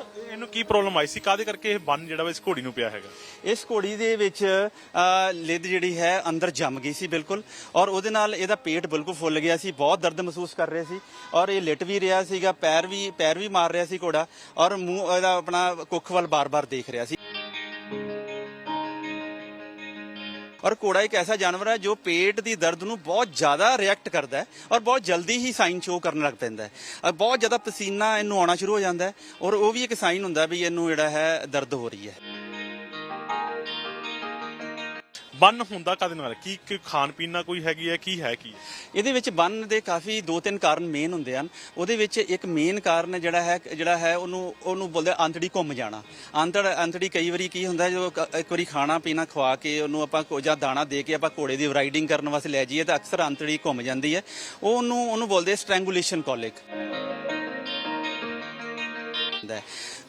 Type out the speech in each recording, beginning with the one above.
ਇਹਨੂੰ ਕੀ ਪ੍ਰੋਬਲਮ ਆਈ ਸੀ? ਕਾਦੇ ਕਰਕੇ ਇਹ ਬੰਨ ਜਿਹੜਾ ਵਾ ਇਸ ਘੋੜੀ ਨੂੰ ਪਿਆ ਹੈਗਾ? ਇਸ ਘੋੜੀ ਦੇ ਵਿੱਚ ਅ, ਲਿੱਦ ਜਿਹੜੀ ਹੈ ਅੰਦਰ ਜੰਮ ਗਈ ਸੀ ਬਿਲਕੁਲ। ਔਰ ਉਹਦੇ ਨਾਲ ਇਹਦਾ ਪੇਟ ਬਿਲਕੁਲ ਫੁੱਲ ਗਿਆ ਸੀ ਬਹੁਤ ਦਰਦ ਮਹਿਸੂਸ ਕਰ ਰਿਹਾ ਸੀ। ਔਰ ਇਹ ਲਿਟ ਵੀ ਰਿਹਾ ਸੀਗਾ ਪੈਰ ਵੀ ਪੈਰ ਵੀ ਮਾਰ ਰਿਹਾ ਸੀ ਘੋੜਾ। ਔਰ ਮੂੰਹ ਇਹਦਾ ਆਪਣਾ ਕੁੱਖ ਵੱਲ ਬਾਰ-ਬਾਰ ਦੇਖ ਰਿਹਾ ਸੀ। ਔਰ ਘੋੜਾ ਇੱਕ ਐਸਾ ਜਾਨਵਰ ਹੈ ਜੋ ਪੇਟ ਦੀ ਦਰਦ ਨੂੰ ਬਹੁਤ ਜ਼ਿਆਦਾ ਰਿਐਕਟ ਕਰਦਾ ਹੈ ਔਰ ਬਹੁਤ ਜਲਦੀ ਹੀ ਸਾਈਨ ਸ਼ੋ ਕਰਨ ਲੱਗ ਪੈਂਦਾ ਹੈ। ਔਰ ਬਹੁਤ ਜ਼ਿਆਦਾ ਪਸੀਨਾ ਇਹਨੂੰ ਆਉਣਾ ਸ਼ੁਰੂ ਹੋ ਜਾਂਦਾ ਹੈ ਔਰ ਉਹ ਵੀ ਇੱਕ ਸਾਈਨ ਹੁੰਦਾ ਵੀ ਇਹਨੂੰ ਜਿਹੜਾ ਹੈ ਦਰਦ ਹੋ ਰਹੀ ਹੈ। ਬੰਨ ਹੁੰਦਾ ਕਾਦੇ ਨਾਲ? ਕੀ ਕੀ ਖਾਣ ਪੀਣ ਨਾਲ ਕੋਈ ਹੈਗੀ ਹੈ, ਕੀ ਹੈ ਕੀ? ਇਹਦੇ ਵਿੱਚ ਬੰਨ ਦੇ ਕਾਫੀ ਦੋ ਤਿੰਨ ਕਾਰਨ ਮੇਨ ਹੁੰਦੇ ਹਨ। ਉਹਦੇ ਵਿੱਚ ਇੱਕ ਮੇਨ ਕਾਰਨ ਜਿਹੜਾ ਹੈ ਜਿਹੜਾ ਹੈ ਉਹਨੂੰ ਉਹਨੂੰ ਬੋਲਦੇ ਆਂਤੜੀ ਘੁੰਮ ਜਾਣਾ। ਆਂਤੜ ਆਂਤੜੀ ਕਈ ਵਾਰੀ ਕੀ ਹੁੰਦਾ, ਜਦੋਂ ਇੱਕ ਵਾਰੀ ਖਾਣਾ ਪੀਣਾ ਖਵਾ ਕੇ ਉਹਨੂੰ ਆਪਾਂ ਕੋ- ਜਾਂ ਦਾਣਾ ਦੇ ਕੇ ਆਪਾਂ ਘੋੜੇ ਦੀ ਰਾਈਡਿੰਗ ਕਰਨ ਵਾਸਤੇ ਲੈ ਜਾਈਏ, ਤਾਂ ਅਕਸਰ ਆਂਤੜੀ ਘੁੰਮ ਜਾਂਦੀ ਹੈ। ਉਹ ਉਹਨੂੰ ਉਹਨੂੰ ਬੋਲਦੇ ਸਟ੍ਰੈਂਗੂਲੇਸ਼ਨ ਕੋਲਿਕ ਹੁੰਦਾ ਹੈ।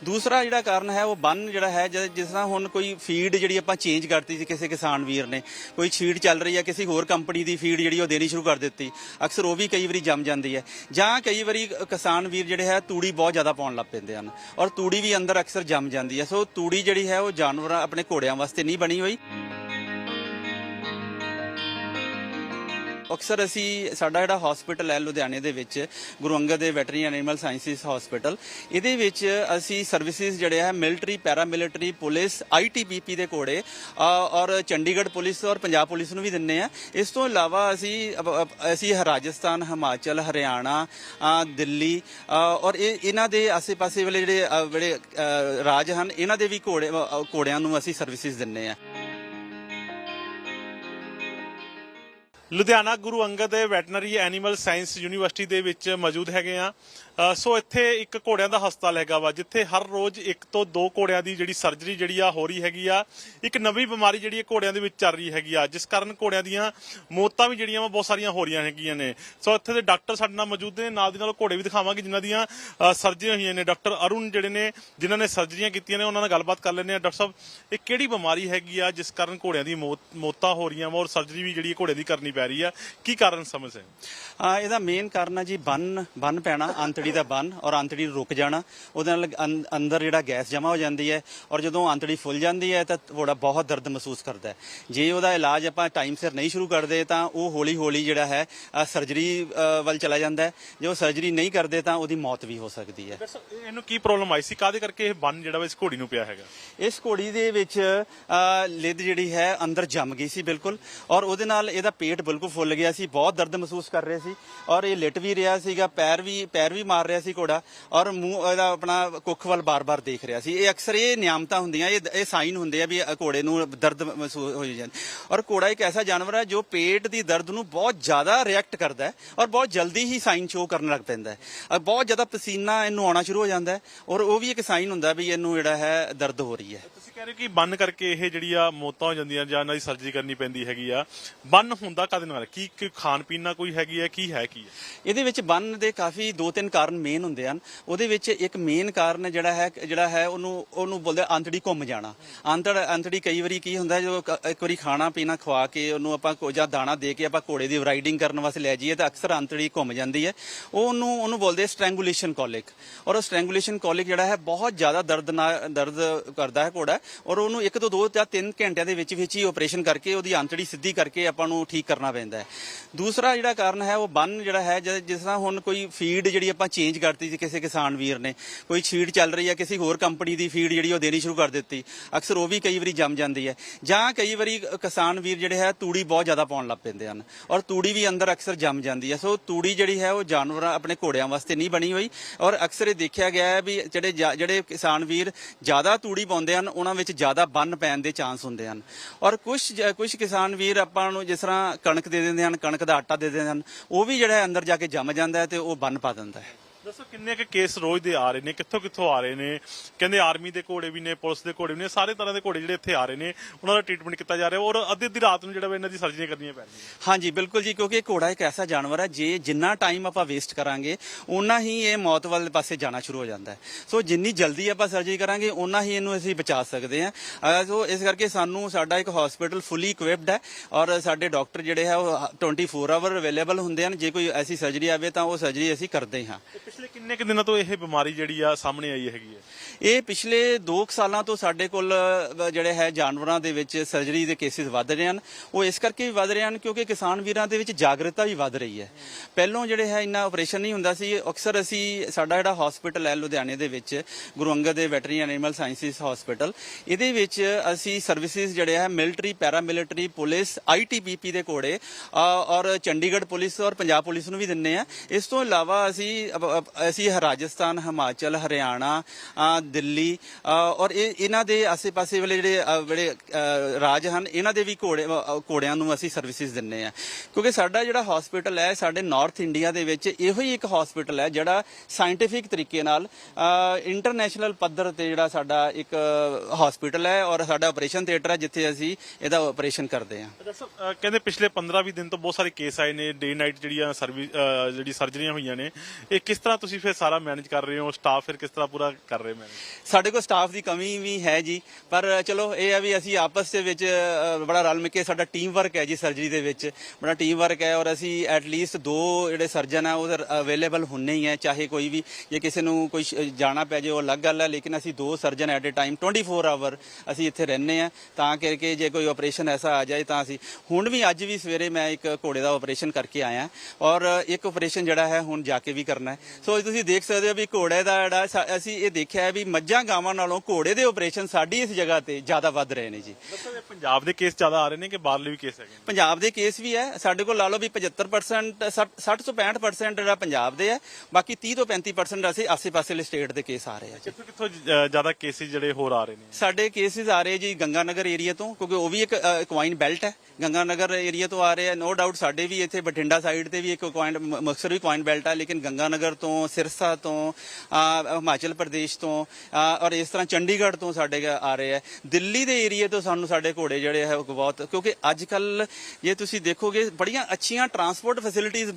ਦੂਸਰਾ ਜਿਹੜਾ ਕਾਰਨ ਹੈ, ਉਹ ਬੰਨ ਜਿਹੜਾ ਹੈ ਜਦ- ਜਿਸ ਤਰ੍ਹਾਂ ਹੁਣ ਕੋਈ ਫੀਡ ਜਿਹੜੀ ਆਪਾਂ ਚੇਂਜ ਕਰਤੀ ਸੀ ਕਿਸੇ ਕਿਸਾਨ ਵੀਰ ਨੇ, ਕੋਈ ਫੀਡ ਚੱਲ ਰਹੀ ਹੈ, ਕਿਸੇ ਹੋਰ ਕੰਪਨੀ ਦੀ ਫੀਡ ਜਿਹੜੀ ਉਹ ਦੇਣੀ ਸ਼ੁਰੂ ਕਰ ਦਿੱਤੀ, ਅਕਸਰ ਉਹ ਵੀ ਕਈ ਵਾਰੀ ਜੰਮ ਜਾਂਦੀ ਹੈ। ਜਾਂ ਕਈ ਵਾਰੀ ਕਿਸਾਨ ਵੀਰ ਜਿਹੜੇ ਹੈ, ਤੂੜੀ ਬਹੁਤ ਜ਼ਿਆਦਾ ਪਾਉਣ ਲੱਗ ਪੈਂਦੇ ਹਨ ਔਰ ਤੂੜੀ ਵੀ ਅੰਦਰ ਅਕਸਰ ਜੰਮ ਜਾਂਦੀ ਹੈ। ਸੋ ਤੂੜੀ ਜਿਹੜੀ ਹੈ, ਉਹ ਜਾਨਵਰਾਂ ਆਪਣੇ ਘੋੜਿਆਂ ਵਾਸਤੇ ਨਹੀਂ ਬਣੀ ਹੋਈ। ਅਕਸਰ ਅਸੀਂ ਸਾਡਾ ਜਿਹੜਾ ਹਸਪੀਟਲ ਹੈ ਲੁਧਿਆਣੇ ਦੇ ਵਿੱਚ ਗੁਰੂ ਅੰਗਦ ਦੇ ਵੈਟਰਨਰੀ ਐਨੀਮਲ ਸਾਇੰਸਿਸ ਹਸਪੀਟਲ ਇਹਦੇ ਵਿੱਚ ਅਸੀਂ ਸਰਵਿਸਿਜ਼ ਜਿਹੜੇ ਹੈ military para military police ITBP ਦੇ ਕੋੜੇ ਔਰ ਚੰਡੀਗੜ੍ਹ ਪੁਲਿਸ ਔਰ ਪੰਜਾਬ ਪੁਲਿਸ ਨੂੰ ਵੀ ਦਿੰਨੇ ਆ। ਇਸ ਤੋਂ ਇਲਾਵਾ ਅਸੀਂ ਅਸੀਂ ਰਾਜਸਥਾਨ ਹਿਮਾਚਲ ਹਰਿਆਣਾ ਦਿੱਲੀ ਔਰ ਇਹ ਇਹਨਾਂ ਦੇ ਆਸੇ-ਪਾਸੇ ਵਾਲੇ ਜਿਹੜੇ ਅ, ਜਿਹੜੇ ਰਾਜ ਹਨ ਇਹਨਾਂ ਦੇ ਵੀ ਘੋੜੇ ਘੋੜਿਆਂ ਨੂੰ ਅਸੀਂ ਸਰਵਿਸਿਜ਼ ਦਿੰਨੇ ਆ। ਲੁਧਿਆਣਾ ਗੁਰੂ ਅੰਗਦ ਦੇ ਵੈਟਰਨਰੀ ਐਨੀਮਲ ਸਾਇੰਸ ਯੂਨੀਵਰਸਿਟੀ ਦੇ ਵਿੱਚ ਮੌਜੂਦ ਹੈਗੇ ਆ। ਸੋ ਇੱਥੇ ਇੱਕ ਘੋੜਿਆਂ ਦਾ ਹਸਪਤਾਲ ਹੈਗਾ ਵਾ, ਜਿੱਥੇ ਹਰ ਰੋਜ਼ ਇੱਕ ਤੋਂ ਦੋ ਘੋੜਿਆਂ ਦੀ ਜਿਹੜੀ ਸਰਜਰੀ ਜਿਹੜੀ ਆ ਹੋ ਰਹੀ ਹੈਗੀ ਆ। ਇੱਕ ਨਵੀਂ ਬਿਮਾਰੀ ਜਿਹੜੀ ਹੈ ਘੋੜਿਆਂ ਦੇ ਵਿੱਚ ਚੱਲ ਰਹੀ ਹੈਗੀ ਆ, ਜਿਸ ਕਾਰਨ ਘੋੜਿਆਂ ਦੀਆਂ ਮੌਤਾਂ ਵੀ ਜਿਹੜੀਆਂ ਵਾ, ਬਹੁਤ ਸਾਰੀਆਂ ਹੋ ਰਹੀਆਂ ਹੈਗੀਆਂ ਨੇ। ਸੋ ਇੱਥੇ ਦੇ ਡਾਕਟਰ ਸਾਡੇ ਨਾਲ ਮੌਜੂਦ ਨੇ, ਨਾਲ ਦੀ ਨਾਲ ਘੋੜੇ ਵੀ ਦਿਖਾਵਾਂਗੇ, ਜਿਨ੍ਹਾਂ ਦੀਆਂ ਸਰਜਰੀਆਂ ਹੋਈਆਂ ਨੇ। ਡਾਕਟਰ ਅਰੁਣ ਜਿਹੜੇ ਨੇ, ਜਿਨ੍ਹਾਂ ਨੇ ਸਰਜਰੀਆਂ ਕੀਤੀਆਂ ਨੇ, ਉਹਨਾਂ ਨਾਲ ਗੱਲਬਾਤ ਕਰ ਲੈਂਦੇ ਆ ਡਾਕਟਰ ਸਾਹਿਬ, ਇਹ ਕਿਹੜੀ ਬਿਮਾਰੀ ਹੈਗੀ ਆ, ਜਿਸ ਕਾਰਨ ਘੋੜਿਆਂ ਦੀ ਮੌਤ, ਮੌਤਾਂ ਹੋ ਰਹੀਆਂ ਵਾ, ਔਰ ਸਰਜਰੀ ਵੀ ਜਿਹੜੀ ਹੈ ਘੋੜੇ ਦੀ ਕਰਨੀ ਪੈ ਰਹੀ ਆ। ਕੀ ਕਾਰਨ ਸਮਝਦੇ ਹੋ? ਆ ਇਹਦਾ ਮੇਨ ਕਾਰਨ ਹੈ ਜੀ ਬੰਨ ਬੰਨ ਪੈਣਾ ਅੰਤੜੀ ਦਾ ਬੰਨ ਔਰ ਅੰਤੜੀ ਰੁਕ ਜਾਣਾ। ਉਹਦੇ ਨਾਲ ਅੰਦਰ ਜਿਹੜਾ ਗੈਸ ਜਮਾ ਹੋ ਜਾਂਦੀ ਹੈ ਔਰ ਜਦੋਂ ਅੰਤੜੀ ਫੁੱਲ ਜਾਂਦੀ ਹੈ ਤਾਂ ਘੋੜਾ ਬਹੁਤ ਦਰਦ ਮਹਿਸੂਸ ਕਰਦਾ ਹੈ। ਜੇ ਉਹਦਾ ਇਲਾਜ ਆਪਾਂ ਟਾਈਮ ਸਿਰ ਨਹੀਂ ਸ਼ੁਰੂ ਕਰਦੇ ਤਾਂ ਉਹ ਹੌਲੀ ਹੌਲੀ ਜਿਹੜਾ ਹੈ ਸਰਜਰੀ ਵੱਲ ਚਲਾ ਜਾਂਦਾ ਹੈ। ਜੇ ਉਹ ਸਰਜਰੀ ਨਹੀਂ ਕਰਦੇ ਤਾਂ ਉਹਦੀ ਮੌਤ ਵੀ ਹੋ ਸਕਦੀ ਹੈ। ਇਹਨੂੰ ਕੀ ਪ੍ਰੋਬਲਮ ਆਈ ਸੀ? ਕਾਦੇ ਕਰਕੇ ਇਹ ਬੰਨ ਜਿਹੜਾ ਇਸ ਘੋੜੀ ਨੂੰ ਪਿਆ ਹੈਗਾ? ਇਸ ਘੋੜੀ ਦੇ ਵਿੱਚ ਲਿੱਦ ਜਿਹੜੀ ਹੈ ਅੰਦਰ ਜੰਮ ਗਈ ਸੀ ਬਿਲਕੁਲ। ਔਰ ਉਹਦੇ ਨਾਲ ਇਹਦਾ ਪੇਟ ਬਿਲਕੁਲ ਫੁੱਲ ਗਿਆ ਸੀ, ਬਹੁਤ ਦਰਦ ਮਹਿਸੂਸ ਕਰ ਰਿਹਾ ਸੀ ਔਰ ਇਹ ਲਿਟ ਵੀ ਰਿਹਾ ਸੀਗਾ, ਪੈਰ ਵੀ ਪੈਰ ਵੀ ਮਾਰ ਰਿਹਾ ਸੀ ਘੋੜਾ ਔਰ ਮੂੰਹ ਇਹਦਾ ਆਪਣਾ ਕੁੱਖ ਵੱਲ ਬਾਰ-ਬਾਰ ਦੇਖ ਰਿਹਾ ਸੀ। ਇਹ ਅਕਸਰ ਇਹ ਨਿਯਮਤਾ ਹੁੰਦੀਆਂ, ਇਹ ਇਹ ਸਾਈਨ ਹੁੰਦੇ ਆ ਵੀ ਘੋੜੇ ਨੂੰ ਦਰਦ ਮਹਿਸੂਸ ਹੋ ਜਾਂਦਾ। ਔਰ ਘੋੜਾ ਇੱਕ ਐਸਾ ਜਾਨਵਰ ਹੈ ਜੋ ਪੇਟ ਦੀ ਦਰਦ ਨੂੰ ਬਹੁਤ ਜ਼ਿਆਦਾ ਰਿਐਕਟ ਕਰਦਾ ਹੈ ਔਰ ਬਹੁਤ ਜਲਦੀ ਹੀ ਸਾਈਨ ਸ਼ੋ ਕਰਨ ਲੱਗ ਪੈਂਦਾ ਹੈ। ਬਹੁਤ ਜ਼ਿਆਦਾ ਪਸੀਨਾ ਇਹਨੂੰ ਆਉਣਾ ਸ਼ੁਰੂ ਹੋ ਜਾਂਦਾ ਹੈ ਔਰ ਉਹ ਵੀ ਇੱਕ ਸਾਈਨ ਹੁੰਦਾ ਵੀ ਇਹਨੂੰ ਜਿਹੜਾ ਹੈ ਦਰਦ ਹੋ ਰਹੀ ਹੈ। ਕਹਿ ਰਹੇ ਕਿ ਬੰਨ ਕਰਕੇ ਇਹ ਜਿਹੜੀ ਆ ਮੌਤਾਂ ਹੋ ਜਾਂਦੀਆਂ ਜਾਂ ਇਹਨਾਂ ਦੀ ਸਰਜਰੀ ਕਰਨੀ ਪੈਂਦੀ ਹੈਗੀ ਆ, ਬੰਨ ਹੁੰਦਾ ਕਾਦੇ ਨਾਲ? ਕੀ ਕੀ ਖਾਣ ਪੀਣ ਨਾਲ ਕੋਈ ਹੈਗੀ ਹੈ ਕੀ ਹੈ ਕੀ ਹੈ ਇਹਦੇ ਵਿੱਚ ਬੰਨ ਦੇ ਕਾਫੀ ਦੋ ਤਿੰਨ ਕਾਰਨ ਮੇਨ ਹੁੰਦੇ ਹਨ। ਉਹਦੇ ਵਿੱਚ ਇੱਕ ਮੇਨ ਕਾਰਨ ਜਿਹੜਾ ਹੈ ਜਿਹੜਾ ਹੈ ਉਹਨੂੰ ਉਹਨੂੰ ਬੋਲਦੇ ਆ ਘੁੰਮ ਜਾਣਾ। ਅੰਤੜ, ਅੰਤੜੀ ਕਈ ਵਾਰੀ ਕੀ ਹੁੰਦਾ, ਜਦੋਂ ਇੱਕ ਵਾਰੀ ਖਾਣਾ ਪੀਣਾ ਖਵਾ ਕੇ ਉਹਨੂੰ ਆਪਾਂ ਜਾਂ ਦਾਣਾ ਦੇ ਕੇ ਆਪਾਂ ਘੋੜੇ ਦੀ ਰਾਈਡਿੰਗ ਕਰਨ ਵਾਸਤੇ ਲੈ ਜਾਈਏ ਤਾਂ ਅਕਸਰ ਆਂਤੜੀ ਘੁੰਮ ਜਾਂਦੀ ਹੈ। ਉਹ ਉਹਨੂੰ ਉਹਨੂੰ ਬੋਲਦੇ ਸਟ੍ਰੈਂਗੂਲੇਸ਼ਨ ਕੋਲਿਕ ਔਰ ਉਹ ਸਟ੍ਰੈਂਗੂਲੇਸ਼ਨ ਕੋਲਿਕ ਜਿਹੜਾ ਹੈ ਬਹੁਤ ਜ਼ਿਆਦਾ ਦਰਦ ਨਾਲ ਦਰਦ ਕਰਦਾ ਹੈ ਘੋੜਾ। ਔਰ ਉਹਨੂੰ ਇੱਕ ਤੋਂ ਦੋ ਜਾਂ ਤਿੰਨ ਘੰਟਿਆਂ ਦੇ ਵਿੱਚ ਵਿੱਚ ਹੀ ਆਪਰੇਸ਼ਨ ਕਰਕੇ ਉਹਦੀ ਆਂਤੜੀ ਸਿੱਧੀ ਕਰਕੇ ਆਪਾਂ ਨੂੰ ਠੀਕ ਕਰਨਾ ਪੈਂਦਾ ਹੈ। ਦੂਸਰਾ ਜਿਹੜਾ ਕਾਰਨ ਹੈ, ਉਹ ਬੰਨ ਜਿਹੜਾ ਹੈ ਜਿਸ ਤਰ੍ਹਾਂ ਹੁਣ ਕੋਈ ਫੀਡ ਜਿਹੜੀ ਆਪਾਂ ਚੇਂਜ ਕਰਤੀ ਸੀ ਕਿਸੇ ਕਿਸਾਨ ਵੀਰ ਨੇ, ਕੋਈ ਫੀਡ ਚੱਲ ਰਹੀ ਹੈ, ਕਿਸੇ ਹੋਰ ਕੰਪਨੀ ਦੀ ਫੀਡ ਜਿਹੜੀ ਉਹ ਦੇਣੀ ਸ਼ੁਰੂ ਕਰ ਦਿੱਤੀ, ਅਕਸਰ ਉਹ ਵੀ ਕਈ ਵਾਰੀ ਜੰਮ ਜਾਂਦੀ ਹੈ। ਜਾਂ ਕਈ ਵਾਰੀ ਕਿਸਾਨ ਵੀਰ ਜਿਹੜੇ ਹੈ, ਤੂੜੀ ਬਹੁਤ ਜ਼ਿਆਦਾ ਪਾਉਣ ਲੱਗ ਪੈਂਦੇ ਹਨ ਔਰ ਤੂੜੀ ਵੀ ਅੰਦਰ ਅਕਸਰ ਜੰਮ ਜਾਂਦੀ ਹੈ। ਸੋ ਤੂੜੀ ਜਿਹੜੀ ਹੈ, ਉਹ ਜਾਨਵਰਾਂ ਆਪਣੇ ਘੋੜਿਆਂ ਵਾਸਤੇ ਨਹੀਂ ਬਣੀ ਹੋਈ ਔਰ ਅਕਸਰ ਇਹ ਦੇਖਿਆ ਗਿਆ ਹੈ ਵੀ ਜਿਹੜੇ ਜਾ- ਜਿਹੜੇ ਕਿਸਾਨ ਵੀਰ ਜ਼ਿਆਦਾ ਤੂੜੀ ਪਾਉਂਦੇ ਹਨ, ਉਹਨਾਂ ਵਿੱਚ ਜ਼ਿਆਦਾ ਬੰਨ ਪੈਣ ਦੇ ਚਾਂਸ ਹੁੰਦੇ ਹਨ। ਔਰ ਕੁਝ ਕੁਝ ਕਿਸਾਨ ਵੀਰ ਆਪਾਂ ਨੂੰ ਜਿਸ ਤਰ੍ਹਾਂ ਕਣਕ ਦੇ ਦਿੰਦੇ ਹਨ, ਕਣਕ ਦਾ ਆਟਾ ਦੇ ਦਿੰਦੇ ਹਨ, ਉਹ ਵੀ ਜਿਹੜਾ ਅੰਦਰ ਜਾ ਕੇ ਜੰਮ ਜਾਂਦਾ ਹੈ ਤੇ ਉਹ ਬੰਨ ਪਾ ਦਿੰਦਾ ਹੈ। ਦੱਸੋ ਕਿੰਨੇ ਕੁ ਕੇਸ ਰੋਜ਼ ਦੇ ਆ ਰਹੇ ਨੇ ਕਿੱਥੋਂ ਕਿੱਥੋਂ ਆ ਰਹੇ ਨੇ? ਕਹਿੰਦੇ ਆਰਮੀ ਦੇ ਘੋੜੇ ਵੀ ਨੇ ਪੁਲਿਸ ਦੇ ਘੋੜੇ ਵੀ ਨੇ ਸਾਰੇ ਤਰ੍ਹਾਂ ਦੇ ਘੋੜੇ ਜਿਹੜੇ ਇੱਥੇ ਆ ਰਹੇ ਨੇ ਉਹਨਾਂ ਦਾ ਟ੍ਰੀਟਮੈਂਟ ਕੀਤਾ ਜਾ ਰਿਹਾ ਔਰ ਅੱਧੀ ਅੱਧੀ ਰਾਤ ਨੂੰ ਜਿਹੜਾ ਇਹਨਾਂ ਦੀ ਸਰਜਰੀਆਂ ਕਰਨੀਆਂ ਪੈ ਰਹੀਆਂ ਹਾਂਜੀ ਬਿਲਕੁਲ ਜੀ ਕਿਉਂਕਿ ਘੋੜਾ ਇੱਕ ਐਸਾ ਜਾਨਵਰ ਹੈ ਜੇ ਜਿੰਨਾ ਟਾਈਮ ਆਪਾਂ ਵੇਸਟ ਕਰਾਂਗੇ ਉਨਾ ਹੀ ਇਹ ਮੌਤ ਵਾਲੇ ਪਾਸੇ ਜਾਣਾ ਸ਼ੁਰੂ ਹੋ ਜਾਂਦਾ ਹੈ। ਸੋ ਜਿੰਨੀ ਜਲਦੀ ਆਪਾਂ ਸਰਜਰੀ ਕਰਾਂਗੇ ਉਨਾ ਹੀ ਇਹਨੂੰ ਅਸੀਂ ਬਚਾ ਸਕਦੇ ਹਾਂ। ਸੋ ਇਸ ਕਰਕੇ ਸਾਨੂੰ ਸਾਡਾ ਇੱਕ ਹਸਪੀਟਲ ਫੁੱਲੀ ਇਕਵਿਪਡ ਹੈ ਔਰ ਸਾਡੇ ਡਾਕਟਰ ਜਿਹੜੇ ਹੈ ਉਹ 24 ਆਵਰ ਅਵੇਲੇਬਲ ਹੁੰਦੇ ਹਨ। ਜੇ ਕੋਈ ਐਸੀ ਸਰਜਰੀ ਆਵੇ ਤਾਂ ਉਹ ਸਰਜਰੀ ਅਸੀਂ ਕਰਦੇ ਹਾਂ। ਪਿਛਲੇ ਕਿੰਨੇ ਕੁ ਦਿਨਾਂ ਤੋਂ ਇਹ ਬਿਮਾਰੀ ਜਿਹੜੀ ਆ ਸਾਹਮਣੇ ਆਈ ਹੈਗੀ ਹੈ? ਇਹ ਪਿਛਲੇ 2 ਸਾਲਾਂ ਤੋਂ ਸਾਡੇ ਕੋਲ ਜਿਹੜੇ ਹੈ ਜਾਨਵਰਾਂ ਦੇ ਵਿੱਚ ਸਰਜਰੀ ਦੇ ਕੇਸਿਸ ਵੱਧ ਰਹੇ ਹਨ। ਉਹ ਇਸ ਕਰਕੇ ਵੀ ਵੱਧ ਰਹੇ ਹਨ ਕਿਉਂਕਿ ਕਿਸਾਨ ਵੀਰਾਂ ਦੇ ਵਿੱਚ ਜਾਗਰੂਕਤਾ ਵੀ ਵੱਧ ਰਹੀ ਹੈ। ਪਹਿਲੋਂ ਜਿਹੜੇ ਹੈ ਇੰਨਾ ਆਪਰੇਸ਼ਨ ਨਹੀਂ ਹੁੰਦਾ ਸੀ। ਅਕਸਰ ਅਸੀਂ ਸਾਡਾ ਜਿਹੜਾ ਹਸਪੀਟਲ ਹੈ ਲੁਧਿਆਣੇ ਦੇ ਵਿੱਚ, ਗੁਰੂ ਅੰਗਦ ਦੇ ਵੈਟਰਨਰੀ ਐਨੀਮਲ ਸਾਇੰਸਿਸ ਹਸਪੀਟਲ ਇਹਦੇ ਵਿੱਚ ਅਸੀਂ ਸਰਵਿਸਿਜ਼ ਜਿਹੜੇ ਹੈ ਮਿਲਟਰੀ ਪੈਰਾਮਿਲਟਰੀ ਪੁਲਿਸ ਆਈਟੀਬੀਪੀ ਦੇ ਕੋੜੇ ਔਰ ਚੰਡੀਗੜ੍ਹ ਪੁਲਿਸ ਔਰ ਪੰਜਾਬ ਪੁਲਿਸ ਨੂੰ ਵੀ ਦਿੰਨੇ ਆ। ਇਸ ਤੋਂ ਇਲਾਵਾ ਅਸੀਂ ਅਸੀਂ ਰਾਜਸਥਾਨ, ਹਿਮਾਚਲ, ਹਰਿਆਣਾ ਦਿੱਲੀ ਔਰ ਇਹ ਇਹਨਾਂ ਦੇ ਆਸੇ-ਪਾਸੇ ਵਾਲੇ ਜਿਹੜੇ ਅ, ਜਿਹੜੇ ਰਾਜ ਹਨ ਇਹਨਾਂ ਦੇ ਵੀ ਘੋੜੇ ਘੋੜਿਆਂ ਨੂੰ ਅਸੀਂ ਸਰਵਿਸਿਜ਼ ਦਿੰਨੇ ਆ ਕਿਉਂਕਿ ਸਾਡਾ ਜਿਹੜਾ ਹਸਪੀਟਲ ਹੈ ਸਾਡੇ ਨਾਰਥ ਇੰਡੀਆ ਦੇ ਵਿੱਚ ਇਹੋ ਹੀ ਇੱਕ ਹਸਪੀਟਲ ਹੈ ਜਿਹੜਾ ਸਾਇੰਟੀਫਿਕ ਤਰੀਕੇ ਨਾਲ ਇੰਟਰਨੈਸ਼ਨਲ ਪੱਧਰ ਤੇ ਜਿਹੜਾ ਸਾਡਾ ਇੱਕ ਹਸਪੀਟਲ ਹੈ ਔਰ ਸਾਡਾ ਆਪਰੇਸ਼ਨ ਥੀਏਟਰ ਹੈ ਜਿੱਥੇ ਅਸੀਂ ਇਹਦਾ ਆਪਰੇਸ਼ਨ ਕਰਦੇ ਹਾਂ। ਡਾਕਟਰ ਕਹਿੰਦੇ ਪਿਛਲੇ 15-20 ਦਿਨ ਤੋਂ ਬਹੁਤ ਸਾਰੇ ਕੇਸ ਆਏ ਨੇ ਡੇ ਨਾਈਟ ਜਿਹੜੀਆਂ ਸਰਵਿਸ ਜਿਹੜੀ ਸਰਜਰੀਆਂ ਹੋਈਆਂ ਨੇ ਇਹ ਕਿਸ ਤਰ੍ਹਾਂ ਤੁਸੀਂ ਫਿਰ ਸਾਰਾ ਮੈਨੇਜ ਕਰ ਰਹੇ ਹੋ? ਸਟਾਫ ਫਿਰ ਕਿਸ ਤਰ੍ਹਾਂ ਪੂਰਾ ਕਰ ਰਹੇ ਮੈਨੇਜ ਸਾਡੇ ਕੋਲ ਸਟਾਫ ਦੀ ਕਮੀ ਵੀ ਹੈ ਜੀ, ਪਰ ਚਲੋ ਇਹ ਆ ਵੀ ਅਸੀਂ ਆਪਸ ਦੇ ਵਿੱਚ ਬੜਾ ਰਲ ਮਿਲ ਕੇ ਸਾਡਾ ਟੀਮ ਵਰਕ ਹੈ ਜੀ ਸਰਜਰੀ ਦੇ ਵਿੱਚ। ਬੜਾ ਟੀਮ ਵਰਕ ਹੈ ਔਰ ਅਸੀਂ ਐਟ ਲੀਸਟ ਦੋ ਜਿਹੜੇ ਸਰਜਨ ਆ, ਉਹ ਅਵੇਲੇਬਲ ਹੁੰਨੇ ਹੀ ਹੈ, ਚਾਹੇ ਕੋਈ ਵੀ ਜੇ ਕਿਸੇ ਨੂੰ ਕੋਈ ਜਾਣਾ ਪੈ ਜੇ ਉਹ ਅਲੱਗ ਗੱਲ ਹੈ, ਲੇਕਿਨ ਅਸੀਂ ਦੋ surgeon at a time 24 hour ਅਸੀਂ ਇੱਥੇ ਰਹਿੰਦੇ ਆ, ਤਾਂ ਕਰਕੇ ਜੇ ਕੋਈ ਆਪਰੇਸ਼ਨ ਐਸਾ ਆ ਜਾਏ ਤਾਂ ਅਸੀਂ, ਹੁਣ ਵੀ ਅੱਜ ਵੀ ਸਵੇਰੇ ਮੈਂ ਇੱਕ ਘੋੜੇ ਦਾ ਆਪਰੇਸ਼ਨ ਕਰਕੇ ਆਇਆ, ਔਰ ਇੱਕ ਆਪਰੇਸ਼ਨ ਜਿਹੜਾ ਹੈ, ਹੁਣ ਜਾ ਕੇ ਵੀ ਕਰਨਾ ਹੈ। ਸੋ ਤੁਸੀਂ ਦੇਖ ਸਕਦੇ ਹੋ ਵੀ ਘੋੜੇ ਦਾ ਜਿਹੜਾ ਅਸੀਂ ਇਹ ਦੇਖਿਆ ਹੈ ਵੀ ਮੱਝਾਂ ਗਾਵਾਂ ਨਾਲੋਂ ਘੋੜੇ ਦੇ ਆਪਰੇਸ਼ਨ ਸਾਡੀ ਇਸ ਜਗ੍ਹਾ ਤੇ ਜ਼ਿਆਦਾ ਵੱਧ ਰਹੇ ਨੇ ਜੀ। ਦੱਸੋ ਇਹ ਪੰਜਾਬ ਦੇ ਕੇਸ ਜ਼ਿਆਦਾ ਆ ਰਹੇ ਨੇ ਕਿ ਬਾਹਰਲੇ ਵੀ ਕੇਸ ਹੈਗੇ ਨੇ? ਪੰਜਾਬ ਦੇ ਕੇਸ ਵੀ ਹੈ। ਸਾਡੇ ਕੋਲ ਲਾ ਲਓ ਵੀ 75% 60 ਤੋਂ 65% ਜਿਹੜਾ ਪੰਜਾਬ ਦੇ ਹੈ। ਬਾਕੀ 30 ਤੋਂ 35% ਅਸੀਂ ਆਸੇ-ਪਾਸੇ ਵਾਲੇ ਸਟੇਟ ਦੇ ਕੇਸ ਆ ਰਹੇ ਆ ਜੀ। ਕਿੱਥੋਂ ਜ਼ਿਆਦਾ ਕੇਸਿਸ ਜਿਹੜੇ ਹੋਰ ਆ ਰਹੇ ਨੇ? ਸਾਡੇ ਕੇਸਿਸ ਆ ਰਹੇ ਜੀ ਗੰਗਾਨਗਰ ਏਰੀਆ ਤੋਂ ਕਿਉਂਕਿ ਉਹ ਵੀ ਇੱਕ ਕੁਆਇਨ ਬੈਲਟ ਹੈ। ਗੰਗਾਨਗਰ ਏਰੀਆ ਤੋਂ ਆ ਰਹੇ ਆ। ਨੋ ਡਾਊਟ ਸਾਡੇ ਵੀ ਇੱਥੇ ਬਠਿੰਡਾ ਸਾਈਡ ਤੇ ਵੀ ਇੱਕ ਕੁਆਇਨ ਮਕਸਰ ਵੀ ਕੁਆਇਨ ਬੈਲਟ ਹੈ ਲੇਕਿਨ ਗੰਗਾਨਗਰ ਤੋਂ ਸਿਰਸਾ ਤੋਂ ਹਿਮਾਚਲ ਪ੍ਰਦੇਸ਼ ਤੋਂ ਔਰ ਇਸ ਤਰ੍ਹਾਂ ਚੰਡੀਗੜ੍ਹ ਤੋਂ ਸਾਡੇ ਆ ਰਹੇ ਆ। ਦਿੱਲੀ ਦੇ ਏਰੀਆ ਤੋਂ ਸਾਨੂੰ ਸਾਡੇ ਘੋੜੇ ਜਿਹੜੇ ਹੈ ਉਹ ਬਹੁਤ ਕਿਉਂਕਿ ਅੱਜ ਕੱਲ ਜੇ ਤੁਸੀਂ ਦੇਖੋਗੇ ਬੜੀਆਂ ਅੱਛੀਆਂ ਟਰਾਂਸਪੋਰਟ ਫੈਸਿਲਿਟੀਆਂ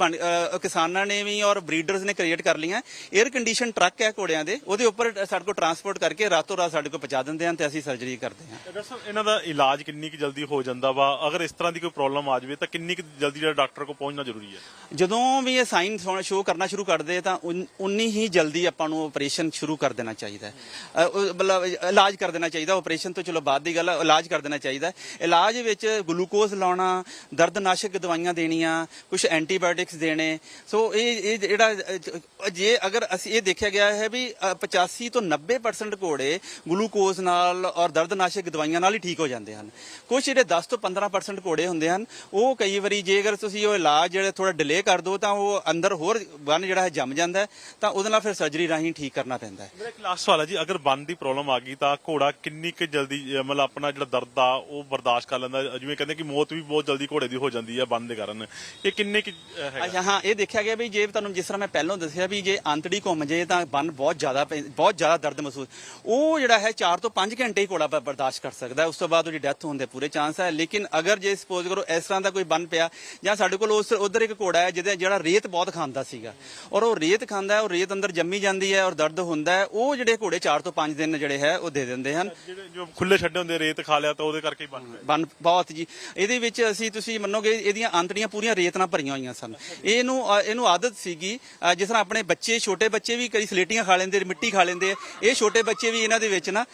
ਕਿਸਾਨਾਂ ਨੇ ਵੀ ਔਰ ਬਰੀਡਰਸ ਨੇ ਕ੍ਰੀਏਟ ਕਰ ਲਈਆਂ। 에ਅਰ ਕੰਡੀਸ਼ਨ ਟਰੱਕ ਹੈ ਘੋੜਿਆਂ ਦੇ। ਉਹਦੇ ਉੱਪਰ ਸਾਡੇ ਕੋਲ ਟਰਾਂਸਪੋਰਟ ਕਰਕੇ ਰਾਤੋਂ ਰਾਤ ਸਾਡੇ ਕੋਲ ਪਹੁੰਚਾ ਦਿੰਦੇ ਹਨ ਤੇ ਅਸੀਂ ਸਰਜਰੀ ਕਰਦੇ ਹਾਂ। ਡਾਕਟਰ ਸਾਹਿਬ ਇਹਨਾਂ ਦਾ ਇਲਾਜ ਕਿੰਨੀ ਕੁ ਜਲਦੀ ਹੋ ਜਾਂਦਾ ਵਾ? ਅਗਰ ਇਸ ਤਰ੍ਹਾਂ ਦੀ ਕੋਈ ਪ੍ਰੋਬਲਮ ਆ ਜਾਵੇ ਤਾਂ ਕਿੰਨੀ ਕੁ ਜਲਦੀ ਜਿਹੜਾ ਡਾਕਟਰ ਕੋਲ ਪਹੁੰਚਣਾ ਜ਼ਰੂਰੀ ਹੈ? ਜਦੋਂ ਵੀ ਇਹ ਸਾਈਨ ਸ਼ੋ ਕਰਨਾ ਸ਼ੁਰੂ ਕਰਦੇ ਤਾਂ ਉਨ- ਉਨੀ ਹੀ ਜਲਦੀ ਆਪਾਂ ਨੂੰ ਆਪਰੇਸ਼ਨ ਸ਼ੁਰੂ ਕਰ ਦੇਣਾ ਚਾਹੀਦਾ ਹੈ ਅ, ਉਹ ਮਤਲਬ ਇਲਾਜ ਕਰ ਦੇਣਾ ਚਾਹੀਦਾ ਆਪਰੇਸ਼ਨ ਤੋਂ ਚਲੋ ਬਾਅਦ ਦੀ ਗੱਲ ਹੈ ਇਲਾਜ ਕਰ ਦੇਣਾ ਚਾਹੀਦਾ। ਇਲਾਜ ਵਿੱਚ ਗਲੂਕੋਜ਼ ਲਾਉਣਾ ਦਰਦਨਾਸ਼ਕ ਦਵਾਈਆਂ ਦੇਣੀਆਂ ਕੁਝ ਐਂਟੀਬਾਇਓਟਿਕਸ ਦੇਣੇ। ਸੋ ਇਹ ਇਹ ਜਿਹੜਾ ਅ, ਜੇ ਅਗਰ ਅਸੀਂ ਇਹ ਦੇਖਿਆ ਗਿਆ ਹੈ ਵੀ ਅ, 85 ਤੋਂ 90% ਘੋੜੇ ਗਲੂਕੋਜ਼ ਨਾਲ ਔਰ ਦਰਦਨਾਸ਼ਕ ਦਵਾਈਆਂ ਨਾਲ ਹੀ ਠੀਕ ਹੋ ਜਾਂਦੇ ਹਨ। ਕੁਝ ਜਿਹੜੇ 10 ਤੋਂ 15% ਘੋੜੇ ਹੁੰਦੇ ਹਨ ਉਹ ਕਈ ਵਾਰੀ ਜੇ ਅਗਰ ਤੁਸੀਂ ਉਹ ਇਲਾਜ ਜਿਹੜਾ ਥੋੜਾ ਡਿਲੇ ਕਰ ਦੋ ਤਾਂ ਉਹ ਅੰਦਰ ਹੋਰ ਬਨ ਜਿਹੜਾ ਹੈ ਜੰਮ ਜਾਂਦਾ ਹੈ, ਤਾਂ ਉਹਦੇ ਨਾਲ ਫਿਰ ਸਰਜਰੀ ਰਾਹੀਂ ਠੀਕ ਕਰਨਾ ਪੈਂਦਾ ਹੈ। ਮੇਰਾ ਇੱਕ ਸਵਾਲ ਹੈ ਜੀ, ਅਗਰ ਬੰਨ ਦੀ ਪ੍ਰੋਬਲਮ ਆ ਗਈ ਤਾਂ ਘੋੜਾ ਕਿੰਨੀ ਕੁ ਜਲਦੀ, ਅਹ, ਮਤਲਬ ਆਪਣਾ ਜਿਹੜਾ ਦਰਦ ਆ, ਉਹ ਬਰਦਾਸ਼ਤ ਕਰ ਲੈਂਦਾ? ਜਿਵੇਂ ਕਹਿੰਦੇ ਕਿ ਮੌਤ ਵੀ ਬਹੁਤ ਜਲਦੀ ਘੋੜੇ ਦੀ ਹੋ ਜਾਂਦੀ ਹੈ ਬੰਨ ਦੇ ਕਾਰਨ। ਇਹ ਕਿੰਨੇ ਕੁ, ਅਹ, ਹੈਗਾ? ਅੱਛਾ, ਹਾਂ, ਇਹ ਦੇਖਿਆ ਗਿਆ ਵੀ ਜੇ ਤੁਹਾਨੂੰ ਜਿਸ ਤਰ੍ਹਾਂ ਮੈਂ ਪਹਿਲਾਂ ਦੱਸਿਆ ਵੀ ਜੇ ਅੰਤੜੀ ਘੁੰਮ ਜੇ ਤਾਂ ਬੰਨ ਬਹੁਤ ਜ਼ਿਆਦਾ ਪੈ- ਬਹੁਤ ਜ਼ਿਆਦਾ ਦਰਦ ਮਹਿਸੂਸ ਉਹ ਜਿਹੜਾ ਹੈ 4 ਤੋਂ 5 ਘੰਟੇ ਹੀ ਘੋੜਾ ਬ- ਬਰਦਾਸ਼ਤ ਕਰ ਸਕਦਾ ਹੈ। ਉਸ ਤੋਂ ਬਾਅਦ ਉਹਦੀ ਡੈਥ ਹੋਣ ਦੇ ਪੂਰੇ ਚਾਂਸ ਹੈ। ਲੇਕਿਨ ਅਗਰ ਜੇ ਸਪੋਜ਼ ਕਰੋ ਇਸ ਤਰ੍ਹਾਂ ਦਾ ਕੋਈ ਬੰਨ ਪਿਆ, ਜਾਂ ਸਾਡੇ ਕੋਲ ਉਸ ਉਧਰ ਇੱਕ ਘੋੜਾ ਹੈ ਜਿਹਦੇ ਜਿਹੜਾ ਰੇਤ ਬਹੁਤ ਖਾਂਦਾ ਸੀਗਾ। ਔਰ ਉਹ ਰੇਤ ਖਾਂਦਾ ਹੈ, ਉਹ ਰੇਤ ਅੰਦਰ ਜੰਮੀ ਜਾਂਦੀ ਹੈ ਔਰ ਦਰਦ ਹੁੰਦਾ ਹੈ। ਉਹ ਜਿਹੜੇ ਘੋੜੇ 4 ਤੋਂ 5 ਦਿਨ ਜਿਹੜੇ ਹੈ ਉਹ ਦੇ ਦਿੰਦੇ ਹਨ। ਜਿਹੜੇ ਜੋ ਖੁੱਲੇ ਛੱਡੇ ਹੁੰਦੇ ਰੇਤ ਖਾ ਲਿਆ ਤਾਂ ਉਹਦੇ ਕਰਕੇ ਹੀ ਬਨ ਬਹੁਤ ਜੀ। ਇਹਦੇ ਵਿੱਚ ਅਸੀਂ ਤੁਸੀਂ ਮੰਨੋਗੇ ਇਹਦੀਆਂ ਆਂਤੜੀਆਂ ਪੂਰੀਆਂ ਰੇਤ ਨਾਲ ਭਰੀਆਂ ਹੋਈਆਂ ਸਨ। ਇਹਨੂੰ ਇਹਨੂੰ ਆਦਤ ਸੀਗੀ ਜਿਸ ਤਰ੍ਹਾਂ ਆਪਣੇ ਬੱਚੇ ਛੋਟੇ ਬੱਚੇ ਵੀ ਕਈ ਸਲੇਟੀਆਂ ਖਾ ਲੈਂਦੇ ਮਿੱਟੀ ਖਾ ਲੈਂਦੇ। ਇਹ ਛੋਟੇ ਬੱਚੇ ਵੀ ਇਹਨਾਂ ਦੇ ਵਿੱਚ ਨਾ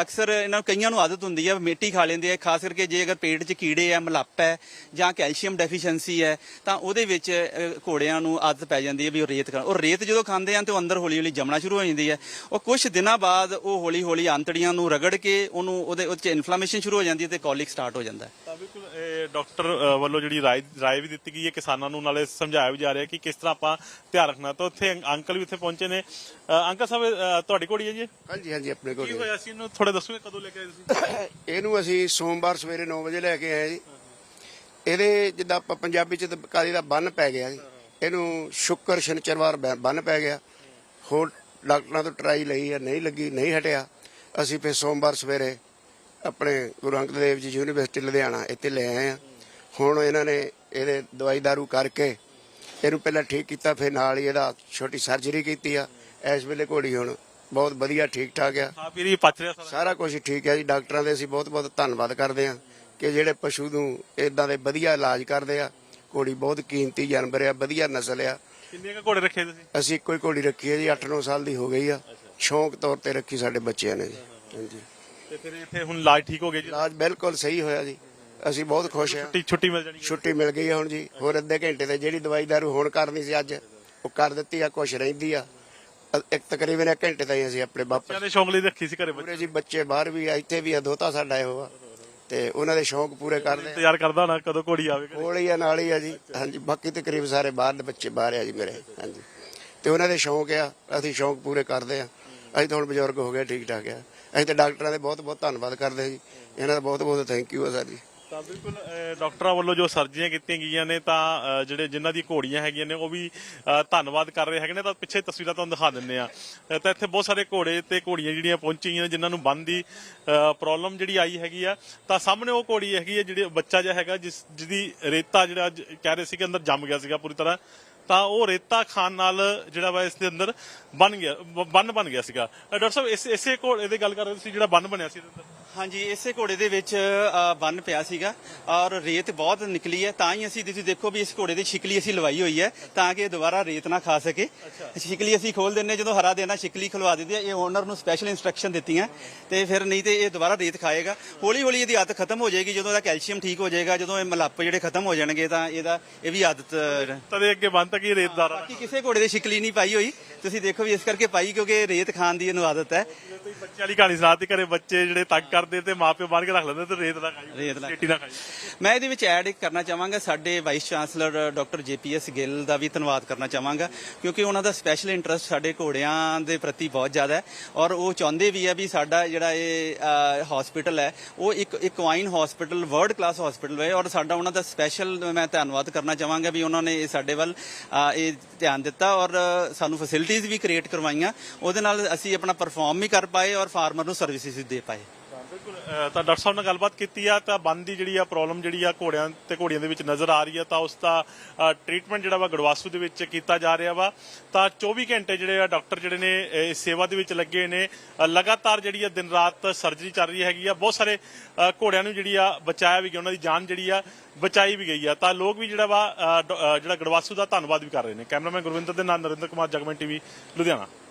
ਅਕਸਰ ਇਹਨਾਂ ਨੂੰ ਕਈਆਂ ਨੂੰ ਆਦਤ ਹੁੰਦੀ ਹੈ ਮਿੱਟੀ ਖਾ ਲੈਂਦੇ ਆ ਖਾਸ ਕਰਕੇ ਜੇ ਅਗਰ ਪੇਟ 'ਚ ਕੀੜੇ ਆ ਮਲੱਪ ਹੈ ਜਾਂ ਕੈਲਸ਼ੀਅਮ ਡੈਫੀਸ਼ੀਐਂਸੀ ਹੈ ਤਾਂ ਉਹਦੇ ਵਿੱਚ ਘੋੜਿਆਂ ਨੂੰ ਆਦਤ ਪੈ ਜਾਂਦੀ ਹੈ ਵੀ ਉਹ ਰੇਤ ਖਾਣ ਉਹ ਰੇਤ ਜਦੋਂ ਖਾਂਦੇ ਆ ਤੇ ਉਹ ਅੰਦਰ ਹੌਲੀ ਹੌਲੀ ਜੰਮਣਾ ਸ਼ੁਰੂ ਹੋ ਜਾਂਦੀ ਹੈ। ਉਹ ਕੁਝ ਦਿਨਾਂ ਬਾਅਦ ਉਹ ਹੌਲੀ ਹੌਲੀ ਆਂਤੜੀਆਂ ਨੂੰ ਰਗੜ ਕੇ ਉਹਨੂੰ ਉਹਦੇ ਉੱਤੇ ਇਨਫਲੇਮੇਸ਼ਨ ਸ਼ੁਰੂ ਹੋ ਜਾਂਦੀ ਹੈ ਤੇ ਕੋਲਿਕ ਸਟਾਰਟ ਹੋ ਜਾਂਦਾ ਹੈ। ਤਾਂ ਬਿਲਕੁਲ ਇਹ ਡਾਕਟਰ ਵੱਲੋਂ ਜਿਹੜੀ ਰਾਏ ਰਾਏ ਵੀ ਦਿੱਤੀ ਗਈ ਹੈ ਕਿਸਾਨਾਂ ਨੂੰ ਨਾਲੇ ਸਮਝਾਇਆ ਵੀ ਜਾ ਰਿਹਾ ਕਿ ਕਿਸ ਤਰ੍ਹਾਂ ਆਪਾਂ ਧਿਆਨ ਰੱਖਣਾ। ਤਾਂ ਉੱਥੇ ਅੰਕ- ਅੰਕਲ ਵੀ ਇੱਥੇ ਪਹੁੰਚੇ ਨੇ। ਅੰਕਲ ਸਾਹਿਬ ਤੁਹਾਡੀ ਘੋੜੀ ਹੈ ਜੀ? ਹਾਂਜੀ ਹਾਂਜੀ ਆਪਣੇ ਕੋਲ ਕੀ ਹੋਇਆ ਸੀ? ਇਹਨੂੰ ਥੋੜੇ ਦੱਸੋਗੇ ਕਦੋਂ ਲੈ ਕੇ ਆਏ ਤੁਸੀਂ? ਇਹਨੂੰ ਅਸੀਂ ਸੋਮਵਾਰ ਸਵੇਰੇ 9 ਵਜੇ ਲੈ ਕੇ ਆਏ ਜੀ। ਇਹਦੇ ਜਿੱਦਾਂ ਆਪਾਂ ਪੰਜਾਬੀ ਚ ਕਾਲੀ ਦਾ ਬੰਨ ਪੈ ਗਿਆ ਜੀ। ਇਹਨੂੰ ਸ਼ੁੱਕਰ ਸ਼ਨੀਚਰਵਾਰ ਬੰਨ ਪੈ ਗਿਆ। ਹੋਰ ਡਾਕਟਰਾਂ ਤੋਂ ਟਰਾਈ ਲਈ ਆ ਨਹੀਂ ਲੱਗੀ ਨਹੀਂ ਹਟਿਆ। ਅਸੀਂ ਫਿਰ ਸੋਮਵਾਰ ਸਵੇਰੇ ਆਪਣੇ ਗੁਰੂ ਅੰਗਦ ਦੇਵ ਜੀ ਯੂਨੀਵਰਸਿਟੀ ਲੁਧਿਆਣਾ ਇੱਥੇ ਲੈ ਆਏ ਆ। ਹੁਣ ਇਹਨਾਂ ਨੇ ਇਹਦੇ ਦਵਾਈ ਦਾਰੂ ਕਰਕੇ ਇਹਨੂੰ ਪਹਿਲਾਂ ਠੀਕ ਕੀਤਾ ਫਿਰ ਨਾਲ ਹੀ ਇਹਦਾ ਛੋਟੀ ਸਰਜਰੀ ਕੀਤੀ ਆ। ਇਸ ਵੇਲੇ ਘੋੜੀ ਹੁਣ ਬਹੁਤ ਵਧੀਆ ਠੀਕ ਠਾਕ ਆ। ਖਾ ਪੀ ਰਹੀ ਪਚ ਰਿਹਾ ਸਾਰਾ। ਸਾਰਾ ਕੁਝ ਠੀਕ ਹੈ ਜੀ। ਡਾਕਟਰਾਂ ਦੇ ਅਸੀਂ ਬਹੁਤ ਬਹੁਤ ਧੰਨਵਾਦ ਕਰਦੇ ਹਾਂ ਕਿ ਜਿਹੜੇ ਪਸ਼ੂ ਨੂੰ ਇਦਾਂ ਦੇ ਵਧੀਆ ਇਲਾਜ ਕਰਦੇ ਆ। ਘੋੜੀ ਬਹੁਤ ਕੀਮਤੀ ਜਾਨਵਰ ਆ ਵਧੀਆ ਨਸਲ ਆ। ਕਿੰਨੇ ਕੁ ਘੋੜੇ ਰੱਖੇ ਤੁਸੀਂ? ਅਸੀਂ ਇੱਕੋ ਹੀ ਘੋੜੀ ਰੱਖੀ ਹੈ ਜੀ 8-9 ਸਾਲ ਦੀ ਹੋ ਗਈ ਆ। ਸ਼ੌਂਕ ਤੌਰ ਤੇ ਰੱਖੀ ਸਾਡੇ ਬੱਚਿਆਂ ਨੇ ਜੀ। ਹਾਂਜੀ। ਤੇ ਫਿਰ ਇੱਥੇ ਹੁਣ ਇਲਾਜ ਠੀਕ ਹੋ ਗਿਆ ਜੀ? ਇਲਾਜ ਬਿਲਕੁਲ ਸਹੀ ਹੋਇਆ ਜੀ। ਅਸੀਂ ਬਹੁਤ ਖੁਸ਼ ਹਾਂ। ਛੁੱਟੀ ਛੁੱਟੀ ਮਿਲ ਜਾਣੀ ਹੈ। ਛੁੱਟੀ ਮਿਲ ਗਈ ਹੈ ਹੁਣ ਜੀ। ਹੋਰ ਅੱਧੇ ਘੰਟੇ ਤੇ ਜਿਹੜੀ ਦਵਾਈ ਦਾਰੂ ਹੁਣ ਕਰਨੀ ਸੀ ਅੱਜ ਉਹ ਕਰ ਦਿੱਤੀ ਆ ਕੁਛ ਰਹਿੰਦੀ ਆ। ਅ- ਇੱਕ ਤਕਰੀਬਨ ਇੱਕ ਘੰਟੇ ਤਾਈਂ ਅਸੀਂ ਆਪਣੇ ਵਾਪਸ ਬੱਚਿਆਂ ਦੇ ਸ਼ੌਂਕ ਲਈ ਰੱਖੀ ਸੀ ਘਰੇ ਬੱਚੇ ਪੂਰੇ ਜੀ ਬੱਚੇ ਬਾਹਰ ਵੀ ਆ ਇੱਥੇ ਵੀ ਆ ਦੋਤਾ ਸਾਡਾ ਇਹੋ ਆ। ਤੇ ਉਹਨਾਂ ਦੇ ਸ਼ੌਂਕ ਪੂਰੇ ਕਰਦੇ ਆ। ਇੰਤਜ਼ਾਰ ਕਰਦਾ ਹੋਣਾ ਕਦੋਂ ਘੋੜੀ ਆਵੇ। ਕੋਲ ਹੀ ਆ ਨਾਲ ਹੀ ਆ ਜੀ। ਹਾਂਜੀ ਬਾਕੀ ਤਕਰੀਬ ਸਾਰੇ ਬਾਹਰ ਦੇ ਬੱਚੇ ਬਾਹਰ ਆ ਜੀ ਮੇਰੇ। ਹਾਂਜੀ। ਤੇ ਉਹਨਾਂ ਦੇ ਸ਼ੌਂਕ ਆ ਅਸੀਂ ਸ਼ੌਂਕ ਪੂਰੇ ਕਰਦੇ ਆ। ਅਸੀਂ ਤਾਂ ਹੁਣ ਬਜ਼ੁਰਗ ਹੋ ਗਏ ਠੀਕ ਠਾਕ ਆ। ਅਸੀਂ ਤਾਂ ਡਾਕਟਰਾਂ ਦੇ ਬਹੁਤ ਬਹੁਤ ਧੰਨਵਾਦ ਕਰਦੇ ਆ ਜੀ। ਇਹਨਾਂ ਦਾ ਬਹੁਤ ਬਹੁਤ ਥੈਂਕ ਯੂ ਆ ਸਰ ਜੀ ਤਾਂ ਬਿਲਕੁਲ ਡਾਕਟਰਾਂ ਵੱਲੋਂ ਜੋ ਸਰਜਰੀਆਂ ਕੀਤੀਆਂ ਗਈਆਂ ਨੇ, ਤਾਂ ਜਿਹੜੇ ਜਿਨ੍ਹਾਂ ਦੀ ਘੋੜੀਆਂ ਹੈਗੀਆਂ ਨੇ, ਉਹ ਵੀ ਧੰਨਵਾਦ ਕਰ ਰਹੇ ਹੈਗੇ ਨੇ। ਤਾਂ ਪਿੱਛੇ ਤਸਵੀਰਾਂ ਤੁਹਾਨੂੰ ਦਿਖਾ ਦਿੰਦੇ ਆ ਤਾਂ ਇੱਥੇ ਬਹੁਤ ਸਾਰੇ ਘੋੜੇ ਤੇ ਘੋੜੀਆਂ ਜਿਹੜੀਆਂ ਪਹੁੰਚੀਆਂ ਨੇ, ਜਿਨ੍ਹਾਂ ਨੂੰ ਬੰਨ ਦੀ ਪ੍ਰੋਬਲਮ ਜਿਹੜੀ ਆਈ ਹੈਗੀ ਆ, ਤਾਂ ਸਾਹਮਣੇ ਉਹ ਘੋੜੀ ਹੈਗੀ ਹੈ ਜਿਹੜੀ ਬੱਚਾ ਜਿਹਾ ਹੈਗਾ, ਜਿਸ, ਜਿਹਦੀ ਰੇਤਾ ਜਿਹੜਾ ਅੱਜ ਕਹਿ ਰਹੇ ਸੀ ਕਿ ਅੰਦਰ ਜੰਮ ਗਿਆ ਸੀਗਾ ਪੂਰੀ ਤਰ੍ਹਾਂ। ਤਾਂ ਉਹ ਰੇਤਾ ਖਾਨ ਨਾਲ ਜਿਹੜਾ ਵਾ ਇਸ ਦੇ ਅੰਦਰ ਬਣ ਗਿਆ ਬੰਨ ਬਣ ਗਿਆ ਸੀਗਾ। ਡਾਕਟਰ ਸਾਹਿਬ, ਇਸ, ਇਸੇ ਘੋੜੇ ਇਹਦੇ ਗੱਲ ਕਰ ਰਹੇ ਸੀ, ਜਿਹੜਾ ਬੰਨ ਬਣਿਆ ਸੀ ਇਹਦੇ ਅੰਦਰ। ਹਾਂਜੀ ਇਸੇ ਘੋੜੇ ਦੇ ਵਿੱਚ ਬੰਨ ਪਿਆ ਸੀਗਾ ਔਰ ਰੇਤ ਬਹੁਤ ਨਿਕਲੀ ਹੈ। ਤਾਂ ਹੀ ਅਸੀਂ ਤੁਸੀਂ ਦੇਖੋ ਵੀ ਇਸ ਘੋੜੇ ਦੀ ਛਿਕਲੀ ਅਸੀਂ ਲਵਾਈ ਹੋਈ ਹੈ ਤਾਂ ਕਿ ਇਹ ਦੁਬਾਰਾ ਰੇਤ ਨਾ ਖਾ ਸਕੇ। ਛਿਕਲੀ ਅਸੀਂ ਖੋਲ ਦਿੰਨੇ ਜਦੋਂ ਹਰਾ ਦੇਣਾ ਛਿਕਲੀ ਖਲਵਾ ਦਿੰਦੇ ਆ। ਇਹ ਓਨਰ ਨੂੰ ਸਪੈਸ਼ਲ ਇਨਸਟਰਕਸ਼ਨ ਦਿੱਤੀਆਂ ਤੇ ਫਿਰ ਨਹੀਂ ਤੇ ਇਹ ਦੁਬਾਰਾ ਰੇਤ ਖਾਏਗਾ। ਹੌਲੀ ਹੌਲੀ ਇਹਦੀ ਆਦਤ ਖਤਮ ਹੋ ਜਾਏਗੀ। ਜਦੋਂ ਇਹਦਾ ਕੈਲਸ਼ੀਅਮ ਠੀਕ ਹੋ ਜਾਏਗਾ ਜਦੋਂ ਇਹ ਮਲੱਪ ਜਿਹੜੇ ਖਤਮ ਹੋ ਜਾਣਗੇ ਤਾਂ ਇਹਦਾ ਇਹ ਵੀ ਆਦਤ ਤਦੇ ਅੱਗੇ ਬੰਨ ਤੱਕ ਹੀ ਰੇਤਦਾਰ ਬਾਕੀ ਕਿਸੇ ਘੋੜੇ ਦੀ ਛਿਕਲੀ ਨਹੀਂ ਪਾਈ ਹੋਈ। ਤੁਸੀਂ ਦੇਖੋ ਵੀ ਇਸ ਕਰਕੇ ਪਾਈ ਕਿਉਂਕਿ ਰੇਤ ਖਾਣ ਦੀ ਇਹਨੂੰ ਆਦਤ ਹੈ। ਬੱਚੇ ਵਾਲੀ ਕਹਾਣੀ ਸੁਣਾਤੀ ਘਰੇ ਬੱਚੇ ਜਿਹੜੇ ਤੰਗ ਕਰਦੇ ਤੇ ਮਾਪਿਓ ਬੰਨ ਕੇ ਰੱਖ ਲੈਂਦੇ ਤੇ ਰੇਤ ਨਾ ਖਾਈ। ਰੇਤ ਨਾ ਖਾਈ। ਮੈਂ ਇਹਦੇ ਵਿੱਚ ਐਡ ਕਰਨਾ ਚਾਹਾਂਗਾ ਸਾਡੇ vice chancellor doctor JPS Gill ਦਾ ਵੀ ਧੰਨਵਾਦ ਕਰਨਾ ਚਾਹਾਂਗਾ ਕਿਉਂਕਿ ਉਹਨਾਂ ਦਾ ਸਪੈਸ਼ਲ ਇੰਟਰਸਟ ਸਾਡੇ ਘੋੜਿਆਂ ਦੇ ਪ੍ਰਤੀ ਬਹੁਤ ਜ਼ਿਆਦਾ ਹੈ ਔਰ ਉਹ ਚਾਹੁੰਦੇ ਵੀ ਹੈ ਵੀ ਸਾਡਾ ਜਿਹੜਾ ਇਹ ਹਸਪੀਟਲ ਹੈ ਉਹ ਇੱਕ equine hospital world class hospital ਹੈ ਔਰ ਸਾਡਾ ਉਹਨਾਂ ਦਾ ਸਪੈਸ਼ਲ ਮੈਂ ਧੰਨਵਾਦ ਕਰਨਾ ਚਾਹਾਂਗਾ ਵੀ ਉਹਨਾਂ ਨੇ ਇਹ ਸਾਡੇ ਵੱਲ ਇਹ ਧਿਆਨ ਦਿੱਤਾ ਔਰ ਸਾਨੂੰ ਫੈਸਿਲਿਟੀਆਂ ਵੀ ਕ੍ਰੀਏਟ ਕਰਵਾਈਆਂ ਉਹਦੇ ਨਾਲ ਅਸੀਂ ਆਪਣਾ ਪਰਫਾਰਮ ਵੀ ਕਰ ਪਾਏ ਔਰ ਫਾਰਮਰ ਨੂੰ ਸਰਵਿਸਿਜ਼ ਦੇ ਪਾਏ। ਬਿਲਕੁਲ ਤਾਂ ਡਾਕਟਰ ਸਾਹਿਬ ਨਾਲ ਗੱਲਬਾਤ ਕੀਤੀ ਆ, ਤਾਂ ਬੰਦ ਦੀ ਜਿਹੜੀ ਆ ਪ੍ਰੋਬਲਮ ਜਿਹੜੀ ਆ ਘੋੜਿਆਂ ਤੇ ਘੋੜੀਆਂ ਦੇ ਵਿੱਚ ਨਜ਼ਰ ਆ ਰਹੀ ਆ, ਤਾਂ ਉਸ ਦਾ ਟ੍ਰੀਟਮੈਂਟ ਜਿਹੜਾ ਵਾ ਗੜਵਾਸੂ ਦੇ ਵਿੱਚ ਕੀਤਾ ਜਾ ਰਿਹਾ ਵਾ। ਤਾਂ 24 ਘੰਟੇ ਜਿਹੜੇ ਆ ਡਾਕਟਰ ਜਿਹੜੇ ਨੇ ਇਸ ਸੇਵਾ ਦੇ ਵਿੱਚ ਲੱਗੇ ਨੇ। ਲਗਾਤਾਰ ਜਿਹੜੀ ਆ ਦਿਨ ਰਾਤ ਸਰਜਰੀ ਚੱਲ ਰਹੀ ਹੈਗੀ ਆ। ਬਹੁਤ ਸਾਰੇ ਘੋੜਿਆਂ ਨੂੰ ਜਿਹੜੀ ਆ ਬਚਾਇਆ ਵੀ ਗਿਆ, ਉਹਨਾਂ ਦੀ ਜਾਨ ਜਿਹੜੀ ਆ ਬਚਾਈ ਵੀ ਗਈ ਆ। ਤਾਂ ਲੋਕ ਵੀ ਜਿਹੜਾ ਵਾ ਜਿਹੜਾ ਗੜਵਾਸੂ ਦਾ ਧੰਨਵਾਦ ਵੀ ਕਰ ਰਹੇ ਨੇ। ਕੈਮਰਾਮੈਨ ਗੁਰਵਿੰਦਰ ਦੇ ਨਾਲ ਨਰਿੰਦਰ ਕੁਮਾਰ, ਜਗਮਨ ਟੀਵੀ, ਲੁਧਿਆਣਾ।